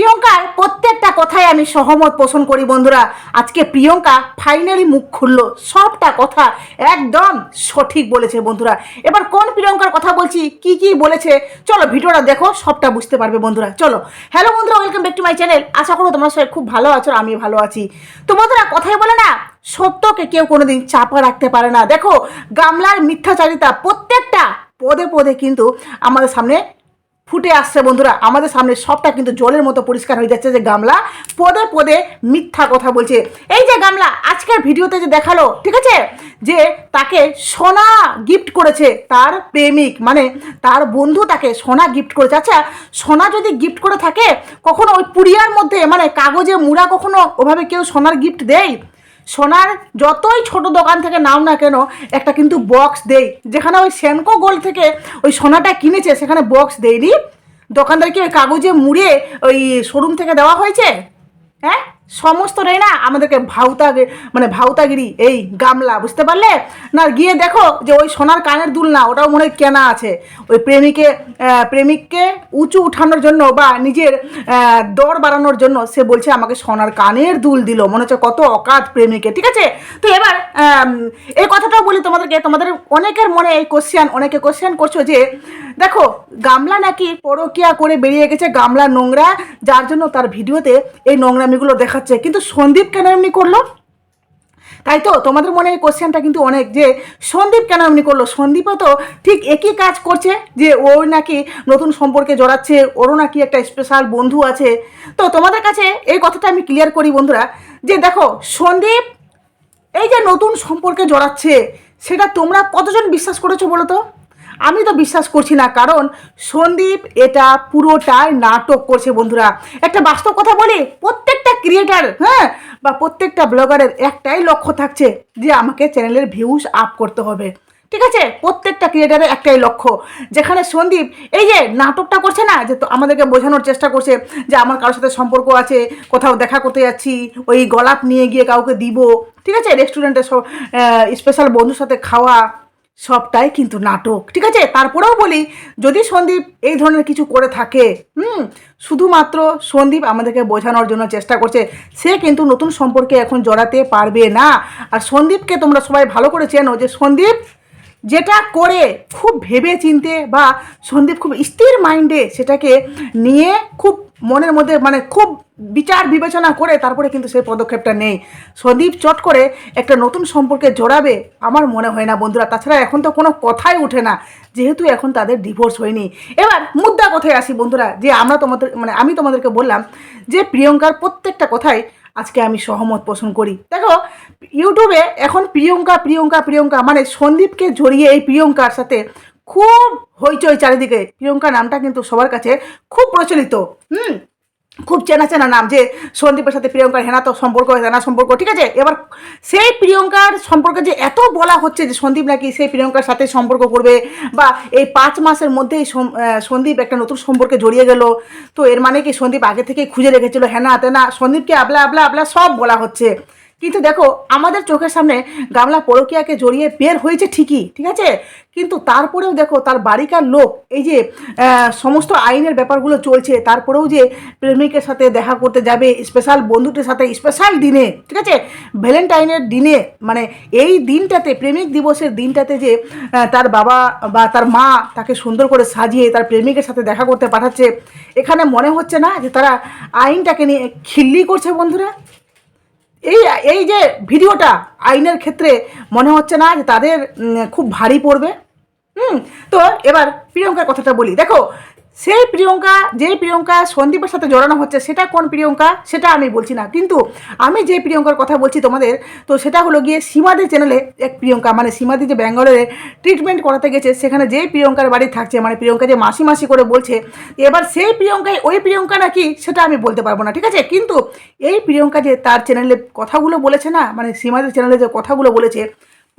প্রিয়ঙ্কার প্রত্যেকটা কথায় আমি সহমত পোষণ করি বন্ধুরা। আজকে প্রিয়ঙ্কা ফাইনালি মুখ খুললো। সবটা কথা একদম সঠিক বলেছে বন্ধুরা। এবার কোন প্রিয়ঙ্কার কথা বলছি, কি কি বলেছে, চলো ভিডিওটা দেখো, সবটা বুঝতে পারবে বন্ধুরা। চলো। হ্যালো বন্ধুরা welcome back to my channel আশা করো তোমরা সবাই খুব ভালো আছো আমি ভালো আছি। তো বন্ধুরা কথাই বলে না, সত্যকে কেউ কোনোদিন চাপা রাখতে পারে না। দেখো, গামলার মিথ্যাচারিতা প্রত্যেকটা পদে পদে কিন্তু আমাদের সামনে ফুটে আসছে, বন্ধুরা। আমাদের সামনে সবটা কিন্তু জলের মতো পরিষ্কার হয়ে যাচ্ছে যে গামলা। পদে পদে মিথ্যা কথা বলছে। এই যে গামলা, আজকের ভিডিওতে যে দেখাল, ঠিক আছে? যে তাকে সোনা গিফট করেছে তার প্রেমিক মানে তার বন্ধু তাকে সোনা গিফট করেছে। আচ্ছা সোনা যদি গিফট করে থাকে, কখনো ওই পুড়িয়ার মধ্যে মানে কাগজে মুড়া কখনো ওভাবে কেউ সোনার গিফট দেয়? সোনার যতই ছোট দোকান থেকে নাও না কেন, একটা কিন্তু বক্স দেই। যেখানে ওই সেনকো গোল্ড থেকে ওই সোনাটা কিনেছে, সেখানে বক্স দেয়নি দোকানদারকে ওই কাগজে মুড়ে ওই শোরুম থেকে দেওয়া হয়েছে? হ্যাঁ? সমস্তটাই না আমাদেরকে ভাউতা মানে ভাউতাগিরি, এই গামলা, বুঝতে পারলে? না, গিয়ে দেখো যে ওই সোনার কানের দুল না ওটাও মনে হয় কেনা আছে। ওই প্রেমিকে প্রেমিককে উঁচু উঠানোর জন্য বা নিজের দর বাড়ানোর জন্য সে বলছে, আমাকে সোনার কানের দুল দিল। মনে হচ্ছে কত অকাত প্রেমিকে, ঠিক আছে? তো এবার এই কথাটাও বলি তোমাদেরকে, তোমাদের অনেকের মনে এই কোশ্চেন অনেকে কোশ্চেন করছ যে, দেখো, গামলা নাকি পরকিয়া করে বেরিয়ে গেছে গামলা নোংরা, যার জন্য তার ভিডিওতে এই নোংরামিগুলো দেখাচ্ছে কিন্তু সন্দীপ কেন এমনি করল? তাই তো, তোমাদের মনে এই কোশ্চেনটা কিন্তু অনেক যে সন্দীপ কেন এমনি করল? সন্দীপও তো ঠিক একই কাজ করছে যে ও নাকি নতুন সম্পর্কে জড়াচ্ছে, ওরও নাকি একটা স্পেশাল বন্ধু আছে। তো তোমাদের কাছে এই কথাটা আমি ক্লিয়ার করি বন্ধুরা, যে দেখো, সন্দীপ এই যে নতুন সম্পর্কে জড়াচ্ছে, সেটা তোমরা কতজন বিশ্বাস করেছ বলো তো? আমি তো বিশ্বাস করছি না, কারণ সন্দীপ এটা পুরোটাই নাটক করছে বন্ধুরা। একটা বাস্তব কথা বলি, প্রত্যেকটা ক্রিয়েটার হ্যাঁ বা প্রত্যেকটা ব্লগারের একটাই লক্ষ্য থাকছে যে আমাকে চ্যানেলের ভিউজ আপ করতে হবে। ঠিক আছে? প্রত্যেকটা ক্রিয়েটারের একটাই লক্ষ্য। যেখানে সন্দীপ, এই যে নাটকটা করছে না, যে তো আমাদেরকে বোঝানোর চেষ্টা করছে যে আমার কারোর সাথে সম্পর্ক আছে, কোথাও দেখা করতে যাচ্ছি, ওই গলাপ নিয়ে গিয়ে কাউকে দিব। ঠিক আছে? রেস্টুরেন্টে স্পেশাল বন্ধুর সাথে খাওয়া সবটাই কিন্তু নাটক, ঠিক আছে? তারপরেও বলি, যদি সন্দীপ এই ধরনের কিছু করে থাকে, হুম, শুধুমাত্র সন্দীপ আমাদেরকে বোঝানোর জন্য চেষ্টা করছে, সে কিন্তু নতুন সম্পর্কে এখন জড়াতে পারবে না। আর সন্দীপকে তোমরা সবাই ভালো করে চেনো যে সন্দীপ যেটা করে খুব ভেবে চিনতে বা সন্দীপ খুব স্থির মাইন্ডে সেটাকে নিয়ে খুব মনের মধ্যে মানে খুব বিচার বিবেচনা করে তারপরে কিন্তু সেই পদক্ষেপটা নেই। সন্দীপ চট করে একটা নতুন সম্পর্কে জড়াবে আমার মনে হয় না বন্ধুরা। তাছাড়া এখন তো কোনো কথাই ওঠে না, যেহেতু এখন তাদের ডিভোর্স হয়নি। এবার মুদ্রা কথায় আসি বন্ধুরা, যে আমরা তোমাদের মানে আমি তোমাদেরকে বললাম যে প্রিয়ঙ্কার প্রত্যেকটা কথায় আজকে আমি সহমত পোষণ করি। দেখো, ইউটিউবে এখন প্রিয়ঙ্কা প্রিয়ঙ্কা প্রিয়ঙ্কা মানে সন্দীপকে জড়িয়ে এই প্রিয়ঙ্কার সাথে খুব হইচই চারিদিকে। প্রিয়ঙ্কা নামটা কিন্তু সবার কাছে খুব প্রচলিত। হুম? খুব চেনা চেনা নাম যে সন্দীপের সাথে প্রিয়ঙ্কার হেনা তো সম্পর্ক, হেনা সম্পর্ক, ঠিক আছে? এবার সেই প্রিয়ঙ্কার সম্পর্কে যে এত বলা হচ্ছে যে সন্দীপ নাকি সেই প্রিয়ঙ্কার সাথে সম্পর্ক করবে বা এই পাঁচ মাসের মধ্যেই সন্দীপ একটা নতুন সম্পর্কে জড়িয়ে গেল, তো এর মানে কি সন্দীপ আগে থেকেই খুঁজে রেখেছিল হেনা, তেনা, সন্দীপকে আবলা আবলা আবলা সব বলা হচ্ছে। কিন্তু দেখো, আমাদের চোখের সামনে গামলা পরকিয়াকে জড়িয়ে বের হয়েছে ঠিকই, ঠিক আছে? কিন্তু তারপরেও দেখো, তার বাড়িকার লোক, এই যে সমস্ত আইনের ব্যাপারগুলো চলছে, তারপরেও যে প্রেমিকের সাথে দেখা করতে যাবে স্পেশাল বন্ধুটির সাথে স্পেশাল দিনে, ঠিক আছে? ভ্যালেন্টাইনের দিনে মানে এই দিনটাতে, প্রেমিক দিবসের দিনটাতে যে তার বাবা বা তার মা তাকে সুন্দর করে সাজিয়ে, তার প্রেমিকের সাথে দেখা করতে পাঠাচ্ছে, এখানে মনে হচ্ছে না যে তারা আইনটাকে নিয়ে খিল্লি করছে, বন্ধুরা? এই এই যে ভিডিওটা আইনের ক্ষেত্রে মনে হচ্ছে না যে তাদের খুব ভারী পড়বে। হুম, তো এবার প্রিয়ঙ্কার কথাটা বলি। দেখো সেই প্রিয়ঙ্কা, যেই প্রিয়ঙ্কা সন্দীপের সাথে জড়ানো হচ্ছে, সেটা কোন প্রিয়ঙ্কা? সেটা আমি বলছি না। কিন্তু আমি যে প্রিয়ঙ্কার কথা বলছি তোমাদের, তো সেটা হলো গিয়ে সীমাদি চ্যানেলে এক প্রিয়ঙ্কা মানে সীমাদি যে ব্যাঙ্গালোরে ট্রিটমেন্ট করাতে গেছে, সেখানে যেই প্রিয়ঙ্কার বাড়ি থাকছে মানে প্রিয়ঙ্কা যে মাসি মাসি করে বলছে, এবার সেই প্রিয়ঙ্কায় ওই প্রিয়ঙ্কা নাকি, সেটা আমি বলতে পারব না, ঠিক আছে? কিন্তু এই প্রিয়ঙ্কা যে তার চ্যানেলে কথাগুলো বলেছে না মানে সীমাদির চ্যানেলে যে কথাগুলো বলেছে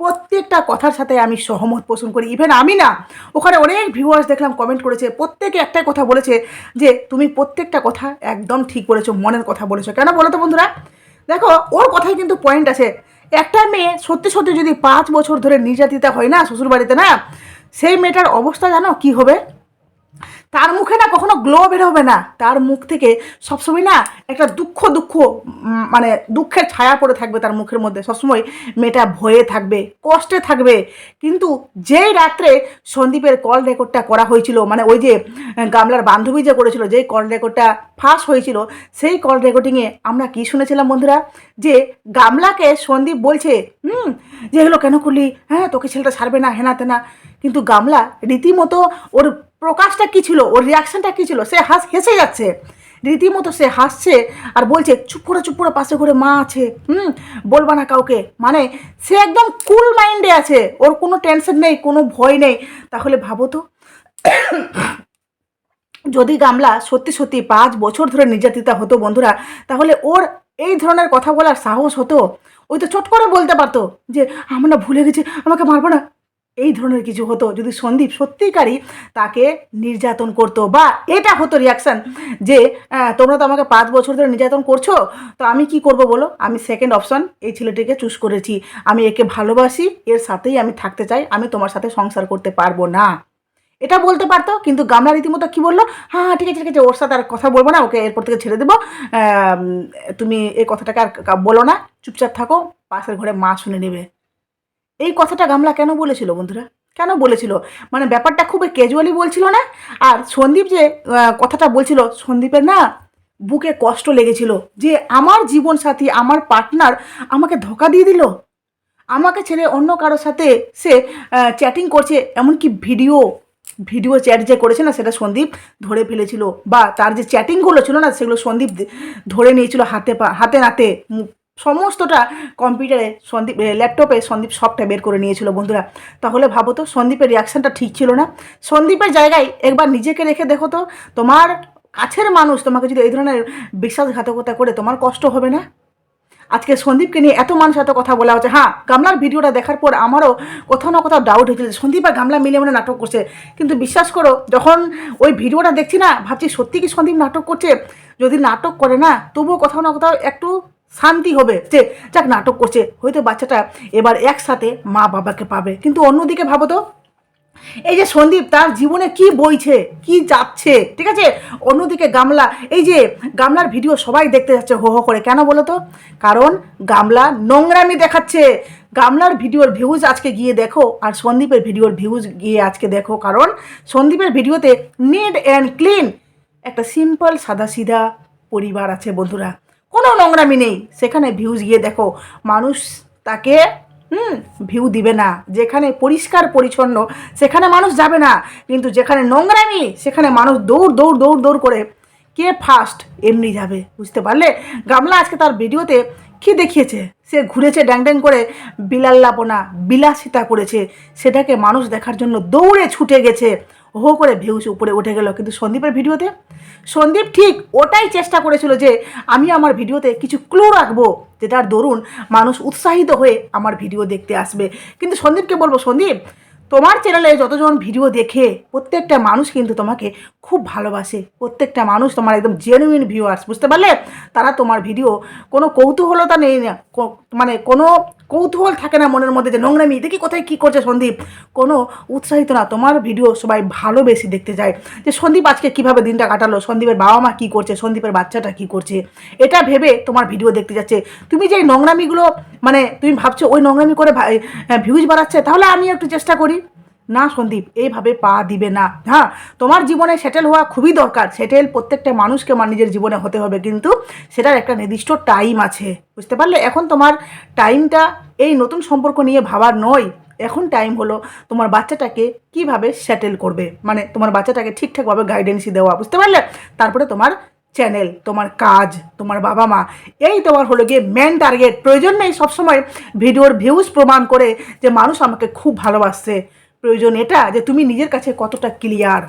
প্রত্যেকটা কথার সাথে আমি সহমত পোষণ করি। ইভেন আমি না, ওখানে অনেক ভিউয়ার্স দেখলাম কমেন্ট করেছে, প্রত্যেকে একটাই কথা বলেছে যে, তুমি প্রত্যেকটা কথা একদম ঠিক বলেছ, মনের কথা বলেছ। কেন বলো তো বন্ধুরা? দেখো, ওর কথায় কিন্তু পয়েন্ট আছে। একটা মেয়ে সত্যি সত্যি যদি পাঁচ বছর ধরে নির্যাতিতা হয় না শ্বশুরবাড়িতে, না? সেই মেয়েটার অবস্থা জানো কি হবে? তার মুখে না কখনো গ্লো বেরোবে না। তার মুখ থেকে সবসময় না একটা দুঃখ দুঃখ মানে দুঃখের ছায়া পড়ে থাকবে তার মুখের মধ্যে। সবসময় মেয়েটা ভয়ে থাকবে, কষ্টে থাকবে। কিন্তু যেই রাত্রে সন্দীপের কল রেকর্ডটা করা হয়েছিল মানে ওই যে গামলার বান্ধবী যে করেছিল, যেই কল রেকর্ডটা ফাঁস হয়েছিল, সেই কল রেকর্ডিংয়ে আমরা কি শুনেছিলাম বন্ধুরা? যে গামলাকে সন্দীপ বলছে, হুম, যে এগুলো কেন করলি? হ্যাঁ তোকে ছেলেটা ছাড়বে না হেনা তেনা কিন্তু গামলা রীতিমতো ওর প্রকাশটা কী ছিল? ওর রিয়াকশনটা কী ছিল? সে হাস, হেসে যাচ্ছে। রীতিমতো সে হাসছে আর বলছে, চুপ করে চুপ করে, পাশে করে মা আছে। হুম, বলবা না কাউকে। মানে সে একদম কুল মাইন্ডে আছে। ওর কোনো টেনশন নেই, কোনো ভয় নেই। তাহলে ভাবো তো, যদি গামলা সত্যি সত্যি পাঁচ বছর ধরে নির্যাতিতা হতো বন্ধুরা, তাহলে ওর এই ধরনের কথা বলার সাহস হতো। ওই তো চট করে বলতে পারতো যে, আমরা ভুলে গেছি, আমাকে মারবো না। এই ধরনের কিছু হতো। যদি সন্দীপ সত্যিকারই তাকে নির্যাতন করতো বা এটা হতো রিয়াকশান যে তোমরা তো আমাকে পাঁচ বছর ধরে নির্যাতন করছ তো আমি কি করব বলো? আমি সেকেন্ড অপশন এই ছেলেটিকে চুজ করেছি। আমি একে ভালোবাসি এর সাথেই আমি থাকতে চাই আমি তোমার সাথে সংসার করতে পারব না। এটা বলতে পারতো কিন্তু গামলা রীতিমতো কি বলল? হ্যাঁ হ্যাঁ, ঠিক আছে ঠিক আছে ওর সাথে আর কথা বলব না ওকে এরপর থেকে ছেড়ে দেবো। তুমি এই কথাটাকে আর বলো না চুপচাপ থাকো পাশের ঘরে মা শুনে নেবে। এই কথাটা গামলা কেন বলেছিল বন্ধুরা? কেন বলেছিল? মানে ব্যাপারটা খুবই ক্যাজুয়ালি বলছিল না? আর সন্দীপ যে কথাটা বলছিল, সন্দীপের না বুকে কষ্ট লেগেছিল যে আমার জীবন সাথী আমার পার্টনার আমাকে ধোকা দিয়ে দিল। আমাকে ছেড়ে অন্য কারোর সাথে সে চ্যাটিং করছে, এমনকি ভিডিও ভিডিও চ্যাট যে করেছে না সেটা সন্দীপ ধরে ফেলেছিল। বা তার যে চ্যাটিংগুলো ছিল না, সেগুলো সন্দীপ ধরে নিয়েছিল হাতে পা, হাতে নাতে সমস্তটা কম্পিউটারে সন্দীপ ল্যাপটপে সন্দীপ সবটা বের করে নিয়েছিল বন্ধুরা। তাহলে ভাবো তো, সন্দীপের রিয়াকশানটা ঠিক ছিল না। সন্দীপের জায়গায় একবার নিজেকে রেখে দেখো তো, তোমার কাছের মানুষ তোমাকে যদি এই ধরনের বিশ্বাসঘাতকতা করে, তোমার কষ্ট হবে না? আজকে সন্দীপকে নিয়ে এত মানুষ এত কথা বলা হচ্ছে। হ্যাঁ গামলার ভিডিওটা দেখার পর আমারও কোথাও না কোথাও ডাউট হয়েছিল সন্দীপ আর গামলা মিলে মানে নাটক করছে। কিন্তু বিশ্বাস করো, যখন ওই ভিডিওটা দেখছি না, ভাবছি সত্যি কি সন্দীপ নাটক করছে? যদি নাটক করে না, তবুও কোথাও না কোথাও একটু শান্তি হবে। যে যাক নাটক করছে, হয়তো বাচ্চাটা এবার একসাথে মা বাবাকে পাবে। কিন্তু অন্যদিকে ভাবো তো, এই যে সন্দীপ, তার জীবনে কি বইছে, কি যাচ্ছে, ঠিক আছে? অন্যদিকে গামলা, এই যে গামলার ভিডিও সবাই দেখতে যাচ্ছে হো হো করে। কেন বলো তো? কারণ গামলা নোংরামি দেখাচ্ছে। গামলার ভিডিওর ভিউজ আজকে গিয়ে দেখো, আর সন্দীপের ভিডিওর ভিউজ গিয়ে আজকে দেখো। কারণ সন্দীপের ভিডিওতে নিড অ্যান্ড ক্লিন একটা সিম্পল সাদাসিধা পরিবার আছে বন্ধুরা। কোনো নোংরামি নেই। সেখানে ভিউজ গিয়ে দেখো, মানুষ তাকে, হুম ভিউ দিবে না। যেখানে পরিষ্কার পরিচ্ছন্ন, সেখানে মানুষ যাবে না। কিন্তু যেখানে নোংরামি, সেখানে মানুষ দৌড় দৌড় দৌড় দৌড় করে কে ফার্স্ট এমনি যাবে, বুঝতে পারলে? গামলা আজকে তার ভিডিওতে কি দেখিয়েছে? সে ঘুরেছে ড্যাং ড্যাং করে বিলাল্লাপনা বিলাসিতা করেছে। সেটাকে মানুষ দেখার জন্য দৌড়ে ছুটে গেছে। হো করে ভিউস উপরে উঠে গেল। কিন্তু সন্দীপের ভিডিওতে, সন্দীপ ঠিক ওটাই চেষ্টা করেছিল যে আমি আমার ভিডিওতে কিছু ক্লু রাখব, যেটার দরুন মানুষ উৎসাহিত হয়ে আমার ভিডিও দেখতে আসবে। কিন্তু সন্দীপকে বলব, সন্দীপ, তোমার চ্যানেলে যতজন ভিডিও দেখে, প্রত্যেকটা মানুষ কিন্তু তোমাকে খুব ভালোবাসে। প্রত্যেকটা মানুষ তোমার একদম জেনুইন ভিউয়ার্স বুঝতে পারলে? তারা তোমার ভিডিও কোনো কৌতূহলতা নেই না মানে কোনো কৌতূহল থাকে না মনের মধ্যে যে নোংরামি, দেখি কোথায় কী করছে সন্দীপ। কোনো উৎসাহিত না, তোমার ভিডিও সবাই ভালোবেসে দেখতে যায় যে সন্দীপ আজকে কীভাবে দিনটা কাটালো, সন্দীপের বাবা মা কী করছে, সন্দীপের বাচ্চাটা কী করছে, এটা ভেবে তোমার ভিডিও দেখতে যাচ্ছে। তুমি যে নোংরামিগুলো মানে তুমি ভাবছ ওই নোংরামি করে ভিউজ বাড়াচ্ছে, তাহলে আমি একটু চেষ্টা করি। না সন্দীপ এইভাবে পা দিবে না। হ্যাঁ তোমার জীবনে সেটেল হওয়া খুবই দরকার। সেটেল প্রত্যেকটা মানুষকে আমার নিজের জীবনে হতে হবে, কিন্তু সেটার একটা নির্দিষ্ট টাইম আছে। বুঝতে পারলে? এখন তোমার টাইমটা এই নতুন সম্পর্ক নিয়ে ভাবার নয়। এখন টাইম হলো তোমার বাচ্চাটাকে কীভাবে সেটেল করবে? মানে তোমার বাচ্চাটাকে ঠিকঠাকভাবে গাইডেন্সি দেওয়া, বুঝতে পারলে? তারপরে তোমার চ্যানেল তোমার কাজ, তোমার বাবা মা। এই তোমার হলো গিয়ে মেন টার্গেট প্রয়োজন নেই সবসময় ভিডিওর ভিউজ প্রমাণ করে যে মানুষ আমাকে খুব ভালোবাসছে। প্রয়োজন এটা যে তুমি নিজের কাছে কতটা ক্লিয়ার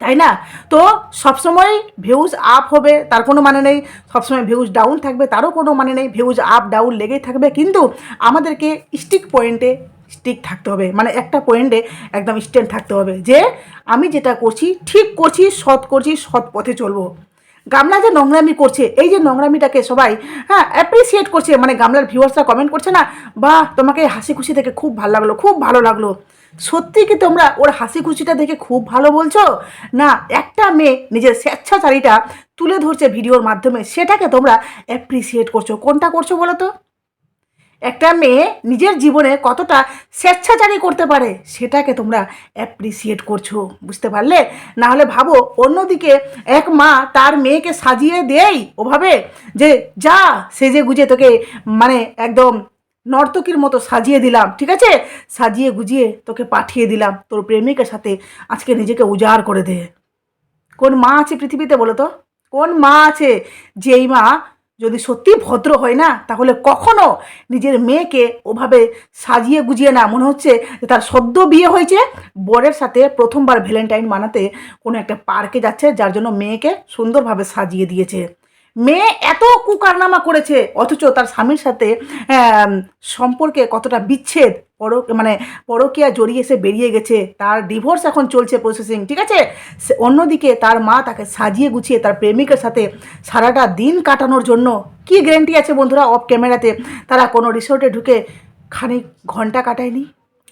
তাই না? তো সবসময় ভিউজ আপ হবে, তার কোনো মানে নেই। সবসময় ভিউজ ডাউন থাকবে, তারও কোনো মানে নেই। ভিউজ আপ ডাউন লেগেই থাকবে। কিন্তু আমাদেরকে স্টিক পয়েন্টে স্টিক থাকতে হবে। মানে একটা পয়েন্টে একদম স্ট্যান্ড থাকতে হবে যে আমি যেটা করছি, ঠিক করছি, সৎ করছি, সৎ পথে চলবো। গামলা যে নোংরামি করছে, এই যে নোংরামিটাকে সবাই হ্যাঁ অ্যাপ্রিসিয়েট করছে মানে গামলার ভিউয়ার্সরা কমেন্ট করছে না বা তোমাকে হাসি খুশি দেখে খুব ভালো লাগল, খুব ভালো লাগল। সত্যি কি তোমরা ওর হাসি খুশিটা দেখে খুব ভালো বলছো? না, একটা মেয়ে নিজের স্বেচ্ছাচারিতা তুলে ধরছে ভিডিওর মাধ্যমে, সেটাকে তোমরা অ্যাপ্রিসিয়েট করছ। কোনটা করছ বলো তো? একটা মেয়ে নিজের জীবনে কতটা স্বেচ্ছাচারী করতে পারে সেটাকে তোমরা অ্যাপ্রিসিয়েট করছ, বুঝতে পারলে? না হলে ভাবো, অন্যদিকে এক মা তার মেয়েকে সাজিয়ে দেয় ওভাবে যে, যা, সেজে গুজে তোকে মানে একদম নর্তকীর মতো সাজিয়ে দিলাম, ঠিক আছে? সাজিয়ে গুজিয়ে তোকে পাঠিয়ে দিলাম, তোর প্রেমিকের সাথে আজকে নিজেকে উজাড় করে দে। কোন মা আছে পৃথিবীতে বলো তো? কোন মা আছে যেই মা যদি সত্যি ভদ্র হয় না, তাহলে কখনো নিজের মেয়েকে ওভাবে সাজিয়ে গুজিয়ে না। মনে হচ্ছে যে তার সদ্য বিয়ে হয়েছে। বরের সাথে প্রথমবার ভ্যালেন্টাইন মানাতে কোনো একটা পার্কে যাচ্ছে, যার জন্য মেয়েকে সুন্দরভাবে সাজিয়ে দিয়েছে। মেয়ে এত কুকারনামা করেছে, অথচ তার স্বামীর সাথে সম্পর্কে কতটা বিচ্ছেদ, পর মানে পরকিয়া জড়িয়ে এসে বেরিয়ে গেছে, তার ডিভোর্স এখন চলছে প্রসেসিং ঠিক আছে? অন্যদিকে তার মা তাকে সাজিয়ে গুছিয়ে তার প্রেমিকের সাথে সারাটা দিন কাটানোর জন্য, কি গ্যারেন্টি আছে বন্ধুরা অফ ক্যামেরাতে তারা কোনো রিসোর্টে ঢুকে খানিক ঘণ্টা কাটায়নি,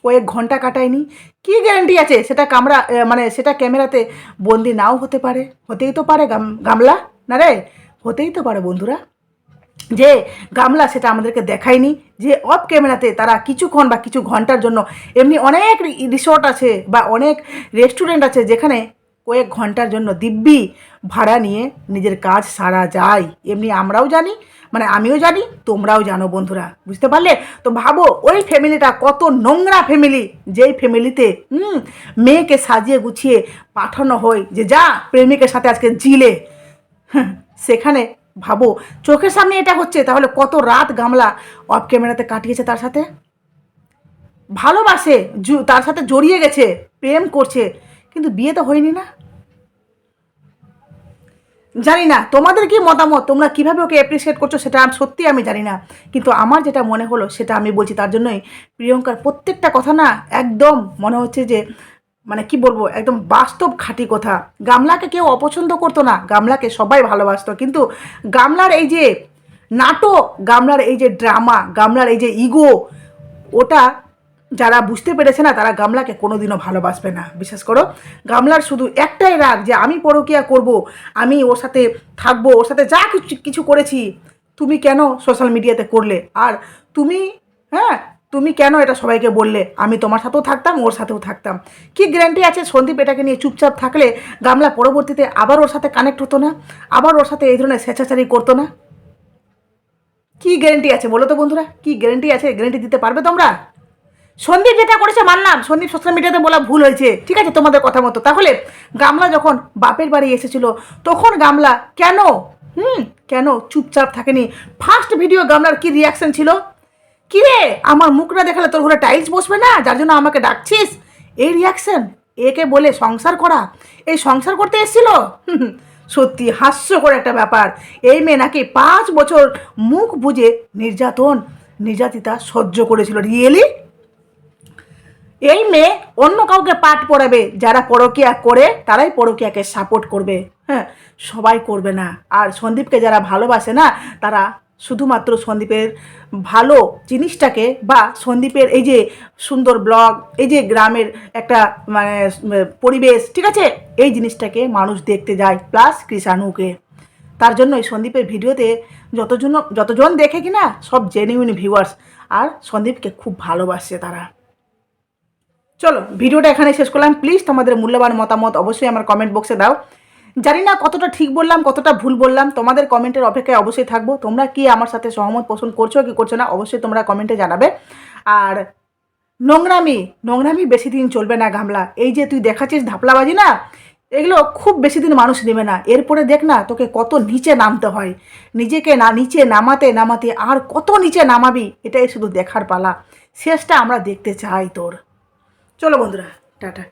কয়েক ঘণ্টা কাটায়নি, কি গ্যারেন্টি আছে? সেটা কামরা মানে সেটা ক্যামেরাতে বন্দি নাও হতে পারে, হতেই তো পারে গাম, গামলা, না রে? হতেই তো পারে বন্ধুরা। যে গামলা সেটা আমাদেরকে দেখায়নি, যে অফ ক্যামেরাতে তারা কিছুক্ষণ বা কিছু ঘণ্টার জন্য এমনি অনেক রিসোর্ট আছে বা অনেক রেস্টুরেন্ট আছে যেখানে কয়েক ঘণ্টার জন্য দিব্যি ভাড়া নিয়ে নিজের কাজ সারা যায়। এমনি আমরাও জানি মানে আমিও জানি, তোমরাও জানো বন্ধুরা, বুঝতে পারলে? তো ভাবো, ওই ফ্যামিলিটা কত নোংরা ফ্যামিলি যেই ফ্যামিলিতে হুম, মেয়েকে সাজিয়ে গুছিয়ে পাঠানো হয় যে যা, প্রেমিকের সাথে আজকে জিলে। সেখানে ভাবো, চোখের সামনে এটা হচ্ছে, তাহলে কত রাত গামলা অফ ক্যামেরাতে কাটিয়েছে তার সাথে? ভালোবাসে তার সাথে জড়িয়ে গেছে, প্রেম করছে, কিন্তু বিয়ে তো হয়নি না? জানি না, তোমাদের কি মতামত? তোমরা কীভাবে ওকে অ্যাপ্রিসিয়েট করছ সেটা আমি সত্যি আমি জানি না। কিন্তু আমার যেটা মনে হলো, সেটা আমি বলছি তার জন্যই, প্রিয়ঙ্কার প্রত্যেকটা কথা না একদম মনে হচ্ছে যে মানে কি বলব, একদম বাস্তব খাঁটি কথা। গামলাকে কেউ অপছন্দ করতো না, গামলাকে সবাই ভালোবাসতো। কিন্তু গামলার এই যে নাটক, গামলার এই যে ড্রামা, গামলার এই যে ইগো, ওটা যারা বুঝতে পেরেছে না, তারা গামলাকে কোনোদিনও ভালোবাসবে না। বিশ্বাস করো, গামলার শুধু একটাই রাগ যে আমি পরকিয়া করব, আমি ওর সাথে থাকব, ওর সাথে যা কিছু কিছু করেছি, তুমি কেন সোশ্যাল মিডিয়াতে করলে? আর তুমি হ্যাঁ তুমি কেন এটা সবাইকে বললে? আমি তোমার সাথেও থাকতাম, ওর সাথেও থাকতাম। কি গ্যারান্টি আছে সন্দীপ এটাকে নিয়ে চুপচাপ থাকলে গামলা পরবর্তীতে আবার ওর সাথে কানেক্ট হতো না? আবার ওর সাথে এই ধরনের স্বেচ্ছাচারী করতো না? কি গ্যারেন্টি আছে বলো তো বন্ধুরা? কি গ্যারেন্টি আছে? গ্যারেন্টি দিতে পারবে তোমরা? সন্দীপ যেটা করেছে মানলাম। সন্দীপ সোশ্যাল মিডিয়াতে বলা ভুল হয়েছে। ঠিক আছে, তোমাদের কথা মতো। তাহলে গামলা যখন বাপের বাড়ি এসেছিল, তখন গামলা কেন? হুম, কেন চুপচাপ থাকেনি? ফার্স্ট ভিডিও গামলার কি রিয়াকশন ছিল? কি রে আমার মুখ না দেখালে তোর ঘরে টাইলস বসবে না? যার জন্য আমাকে ডাকছিস? এই রিয়াকশন একে বলে সংসার করা। এই সংসার করতে এসেছিল? সত্যি হাস্যকর একটা ব্যাপার। এই মেয়ে নাকি পাঁচ বছর মুখ বুঝে নির্যাতন, নির্যাতিতা সহ্য করেছিল। রিয়েলি এই মেয়ে অন্য কাউকে পাঠ পড়াবে, যারা পরকিয়া করে, তারাই পরকিয়াকে সাপোর্ট করবে। হ্যাঁ সবাই করবে না। আর সন্দীপকে যারা ভালোবাসে না, তারা শুধুমাত্র সন্দীপের ভালো জিনিসটাকে বা সন্দীপের এই যে সুন্দর ব্লগ, এই যে গ্রামের একটা মানে পরিবেশ, ঠিক আছে? এই জিনিসটাকে মানুষ দেখতে যায় প্লাস কৃষাণুকে। তার জন্য জন্যই সন্দীপের ভিডিওতে যতজন যতজন দেখে কিনা সব জেনুইন ভিউয়ার্স আর সন্দীপকে খুব ভালোবাসে তারা। চলো, ভিডিওটা এখানে শেষ করলাম। প্লিজ তোমাদের মূল্যবান মতামত অবশ্যই আমার কমেন্ট বক্সে দাও। জানি না কতটা ঠিক বললাম, কতটা ভুল বললাম, তোমাদের কমেন্টের অপেক্ষায় অবশ্যই থাকব। তোমরা কি আমার সাথে সহমত পোষণ করছ কি করছ না, অবশ্যই তোমরা কমেন্টে জানাবে। আর নোংরামি নোংরামি বেশি দিন চলবে না গামলা এই যে তুই দেখাচ্ছিস ধাপলাবাজি না, এগুলো খুব বেশি দিন মানুষ নেবে না। এরপরে দেখ না, তোকে কত নিচে নামতে হয়। নিজেকে না, নিচে নামাতে নামাতে আর কত নিচে নামাবি, এটাই শুধু দেখার পালা। শেষটা আমরা দেখতে চাই তোর। চলো বন্ধুরা, টাটা।